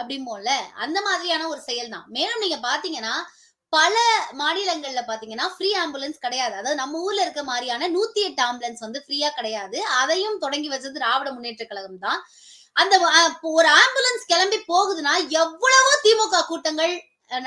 அப்படிம்போம்ல அந்த மாதிரியான ஒரு செயல் தான் மேலும் நீங்க பாத்தீங்கன்னா பல மாநிலங்கள்ல பாத்தீங்கன்னா ஃப்ரீ ஆம்புலன்ஸ் கிடையாது. அதாவது நம்ம ஊர்ல இருக்க மாதிரியான நூத்தி எட்டு ஆம்புலன்ஸ் வந்து ஃப்ரீயா கிடையாது. அதையும் தொடங்கி வச்சது திராவிட முன்னேற்ற கழகம் தான். அந்த ஒரு ஆம்புலன்ஸ் கிளம்பி போகுதுன்னா எவ்வளவோ திமுக கூட்டங்கள்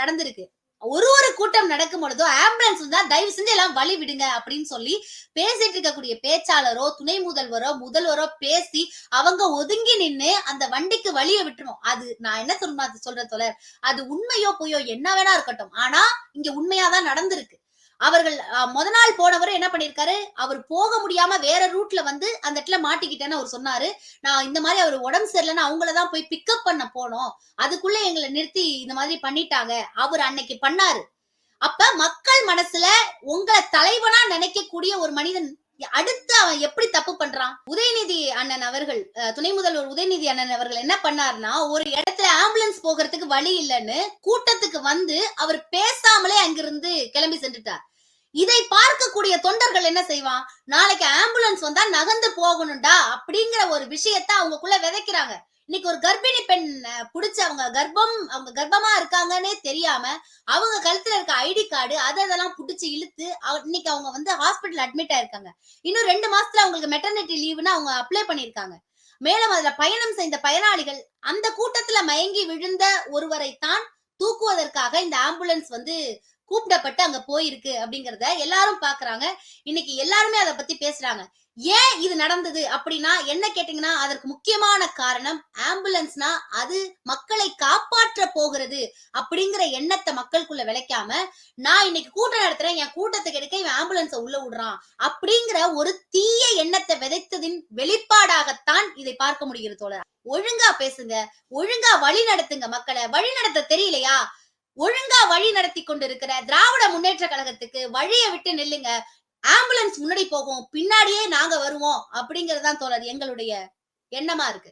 நடந்திருக்கு. ஒரு ஒரு கூட்டம் நடக்கும் பொழுதோ ஆம்புலன்ஸ் வந்தா தயவு செஞ்சு எல்லாம் வழி விடுங்க அப்படின்னு சொல்லி பேசிட்டு இருக்கக்கூடிய பேச்சாளரோ துணை முதல்வரோ முதல்வரோ பேசி அவங்க ஒதுங்கி நின்னு அந்த வண்டிக்கு வழிய விட்டுரும் அது நான் என்ன சொல்ல சொல்ற தோழர்? அது உண்மையோ பொய்யோ என்ன வேணா இருக்கட்டும். ஆனா இங்க உண்மையாதான் நடந்திருக்கு. அவர்கள் அஹ், முத நாள் போனவர் என்ன பண்ணிருக்காரு? அவர் போக முடியாம வேற ரூட்ல வந்து அந்த இடத்துல மாட்டிக்கிட்டேன்னு அவர் சொன்னாரு. நான் இந்த மாதிரி அவர் உடம்பு சரியில்லைன்னு அவங்களதான் போய் பிக்கப் பண்ண போனோம். அதுக்குள்ள எங்களை நிறுத்தி இந்த மாதிரி பண்ணிட்டாங்க. அவர் அன்னைக்கு பண்ணாரு. அப்ப மக்கள் மனசுல உங்களை தலைவனா நினைக்கக்கூடிய ஒரு மனிதன் அடுத்து அவன் எப்படி தப்பு பண்றான்? உதயநிதி அண்ணன் அவர்கள் துணை முதல்வர் உதயநிதி அண்ணன் அவர்கள் என்ன பண்ணார்னா ஒரு இடத்துல ஆம்புலன்ஸ் போகிறதுக்கு வழி இல்லைன்னு கூட்டத்துக்கு வந்து அவர் பேசாமலே அங்கிருந்து கிளம்பி சென்றுட்டார். இதை பார்க்கக்கூடிய தொண்டர்கள் என்ன செய்வான்? நாளைக்கு ஆம்புலன்ஸ் வந்தா நகர்ந்து போகணும்டா அப்படிங்கிற ஒரு விஷயத்த அவங்களுக்குள்ள விதைக்கிறாங்க. இன்னைக்கு ஒரு கர்ப்பிணி பெண் புடிச்சு அவங்க கர்ப்பம் அவங்க கர்ப்பமா இருக்காங்கன்னே தெரியாம அவங்க கழுத்துல இருக்க ஐடி கார்டு அதை அதெல்லாம் புடிச்சு இழுத்து இன்னைக்கு அவங்க வந்து ஹாஸ்பிட்டல் அட்மிட் ஆயிருக்காங்க. இன்னும் ரெண்டு மாசத்துல அவங்களுக்கு மெட்டர்னிட்டி லீவுன்னு அவங்க அப்ளை பண்ணிருக்காங்க மேலும் அதுல பயணம் செய்த பயனாளிகள் அந்த கூட்டத்துல மயங்கி விழுந்த ஒருவரை தான் தூக்குவதற்காக இந்த ஆம்புலன்ஸ் வந்து கூப்பிடப்பட்டு அங்க போயிருக்கு அப்படிங்கறத எல்லாரும் பாக்குறாங்க. இன்னைக்கு எல்லாருமே அதை பத்தி பேசுறாங்க. ஏன் இது நடந்தது அப்படின்னா என்ன கேட்டீங்கன்னா அதற்கு முக்கியமான காரணம் ஆம்புலன்ஸ்னா அது மக்களை காப்பாற்ற போகிறது அப்படிங்கிற எண்ணத்தை மக்களுக்குள்ள விளைக்காம நான் இன்னைக்கு கூட்டம் நடத்துறேன் என் கூட்டத்துக்கு எடுக்க இவன் ஆம்புலன்ஸ உள்ள விடுறான் அப்படிங்கிற ஒரு தீய எண்ணத்தை விதைத்ததின் வெளிப்பாடாகத்தான் இதை பார்க்க முடிகிறது தோழர். ஒழுங்கா பேசுங்க ஒழுங்கா வழி நடத்துங்க மக்களை. வழி நடத்த தெரியலையா? ஒழுங்கா வழி நடத்தி கொண்டிருக்கிற திராவிட முன்னேற்ற கழகத்துக்கு வழியை விட்டு நில்லுங்க. ஆம்புலன்ஸ் முன்னாடி போகும் பின்னாடியே நாங்க வருவோம் அப்படிங்கறதுதான் தோழர் எங்களுடைய எண்ணமா இருக்கு.